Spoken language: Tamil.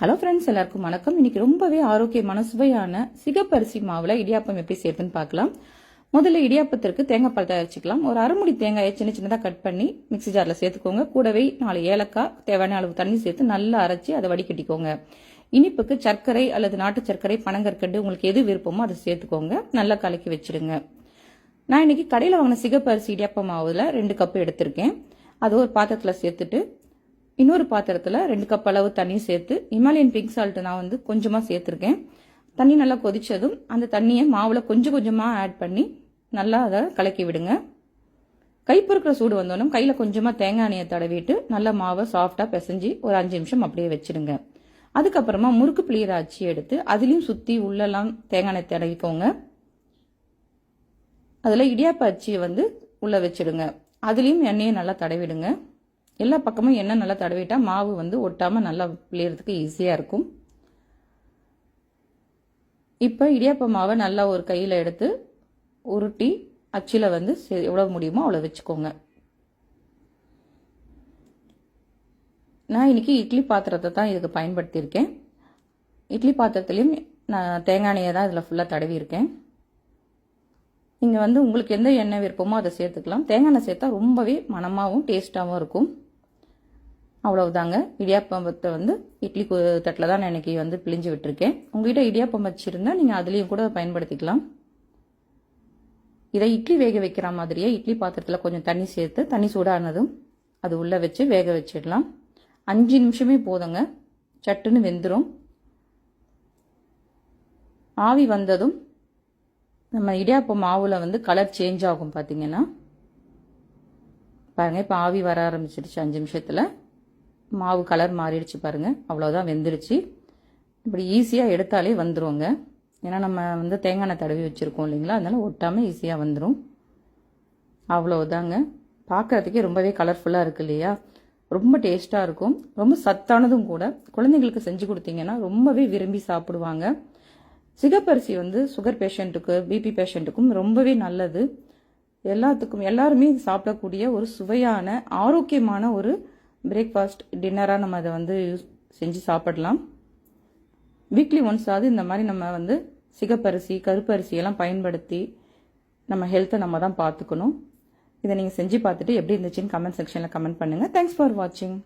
ஹலோ ஃப்ரெண்ட்ஸ் எல்லாருக்கும் வணக்கம். இன்னைக்கு ரொம்பவே ஆரோக்கியமான சுவையான சிகப்பரிசி மாவுல இடியாப்பம் எப்படி செய்யறதுன்னு பார்க்கலாம். முதல்ல இடியாப்பத்திற்கு தேங்காய் பால் தயாரிச்சுக்கலாம். ஒரு அரைமுடி தேங்காயை சின்ன சின்னதாக கட் பண்ணி மிக்ஸி ஜாரில் சேர்த்துக்கோங்க. கூடவே நாலு ஏலக்காய் தேவையான அளவு தண்ணி சேர்த்து நல்லா அரைச்சி அதை வடிகட்டிக்கோங்க. இனிப்புக்கு சர்க்கரை அல்லது நாட்டு சர்க்கரை பனங்கற்கண்டு உங்களுக்கு எது விருப்பமோ அதை சேர்த்துக்கோங்க. நல்லா கலக்கி வச்சிடுங்க நான் இன்னைக்கு கடையில் வாங்கின சிகப்பரிசி இடியாப்பம் மாவுல ரெண்டு கப் எடுத்திருக்கேன். அது ஒரு பாத்திரத்தில் சேர்த்துட்டு இன்னொரு பாத்திரத்தில் ரெண்டு கப் அளவு தண்ணி சேர்த்து இமாலயன் பிங்க் சால்ட் நான் வந்து கொஞ்சமாக சேர்த்துருக்கேன். தண்ணி நல்லா கொதிச்சதும் அந்த தண்ணியை மாவில் கொஞ்சம் கொஞ்சமாக ஆட் பண்ணி நல்லா அதை கலக்கி விடுங்க. கை பொறுக்கிற சூடு வந்தோடனும் கையில் கொஞ்சமாக தேங்காய் எண்ணெயை தடவிட்டு நல்லா மாவை சாஃப்டாக பிசைஞ்சு ஒரு அஞ்சு நிமிஷம் அப்படியே வச்சுடுங்க. அதுக்கப்புறமா முறுக்கு பிளியற அச்சு எடுத்து அதுலேயும் சுற்றி உள்ளெல்லாம் தேங்காய் எண்ணெய் தடவிக்கோங்க. அதில் இடியாப்ப அச்சியை வந்து உள்ளே வச்சிடுங்க. அதுலேயும் எண்ணெயை நல்லா தடவிடுங்க. எல்லா பக்கமும் எண்ணெய் நல்லா தடவிட்டால் மாவு வந்து ஒட்டாமல் நல்லா பிள்ளைறதுக்கு ஈஸியாக இருக்கும். இப்போ இடியாப்ப மாவை நல்லா ஒரு கையில் எடுத்து உருட்டி அச்சில் வந்து எவ்வளோ முடியுமோ அவ்வளோ வச்சுக்கோங்க. நான் இன்னைக்கு இட்லி பாத்திரத்தை தான் இதுக்கு பயன்படுத்தியிருக்கேன். இட்லி பாத்திரத்துலேயும் நான் தேங்காய் எண்ணெயை தான் இதில் ஃபுல்லாக தடவியிருக்கேன். நீங்கள் வந்து உங்களுக்கு எந்த எண்ணெய் விருப்பமோ அதை சேர்த்துக்கலாம். தேங்காய் எண்ணெய் சேர்த்தா ரொம்பவே மனமாகவும் டேஸ்ட்டாகவும் இருக்கும். அவ்வளவுதாங்க. இடியாப்பத்தை வந்து இட்லி தட்டில் தான் நான் இன்னைக்கு வந்து பிழிஞ்சு விட்டுருக்கேன். உங்ககிட்ட இடியாப்பம் வச்சுருந்தா நீங்கள் அதுலேயும் கூட பயன்படுத்திக்கலாம். இதை இட்லி வேக வைக்கிற மாதிரியே இட்லி பாத்திரத்தில் கொஞ்சம் தண்ணி சேர்த்து தண்ணி சூடானதும் அது உள்ளே வச்சு வேக வச்சிடலாம். அஞ்சு நிமிஷமே போதுங்க. சட்டுன்னு வெந்துடும் ஆவி வந்ததும் நம்ம இடியாப்பம் மாவில் வந்து கலர் சேஞ்ச் ஆகும் பார்த்தீங்கன்னா பாருங்கள் இப்போ ஆவி வர ஆரம்பிச்சிடுச்சு அஞ்சு நிமிஷத்தில். மாவு கலர் மாறிடுச்சு பாருங்கள் அவ்வளோதான் வெந்துருச்சு இப்படி ஈஸியாக எடுத்தாலே வந்துடுவோங்க ஏன்னா நம்ம வந்து தேங்காய் எண்ணெய் தடவி வச்சுருக்கோம் இல்லைங்களா? அதனால் ஒட்டாமல் ஈஸியாக வந்துடும் அவ்வளோதாங்க பார்க்குறதுக்கே ரொம்பவே கலர்ஃபுல்லாக இருக்குது இல்லையா? ரொம்ப டேஸ்ட்டாக இருக்கும். ரொம்ப சத்தானதும் கூட. குழந்தைங்களுக்கு செஞ்சு கொடுத்தீங்கன்னா ரொம்பவே விரும்பி சாப்பிடுவாங்க. சிகப்பரிசி வந்து சுகர் பேஷண்ட்டுக்கு பிபி பேஷண்ட்டுக்கும் ரொம்பவே நல்லது. எல்லாத்துக்கும் எல்லாருமே சாப்பிடக்கூடிய ஒரு சுவையான ஆரோக்கியமான ஒரு பிரேக்ஃபாஸ்ட் டின்னராக நம்ம அதை வந்து யூஸ் செஞ்சு சாப்பிடலாம். வீக்லி ஒன்ஸ் ஆகுது இந்த மாதிரி நம்ம வந்து சிகப்பரிசி கருப்பரிசி எல்லாம் பயன்படுத்தி நம்ம ஹெல்த்தை நம்ம தான் பார்த்துக்கணும். இதை நீங்கள் செஞ்சு பார்த்துட்டு எப்படி இருந்துச்சுன்னு கமெண்ட் செக்ஷனில் கமெண்ட் பண்ணுங்கள் தேங்க்ஸ் ஃபார் வாட்சிங்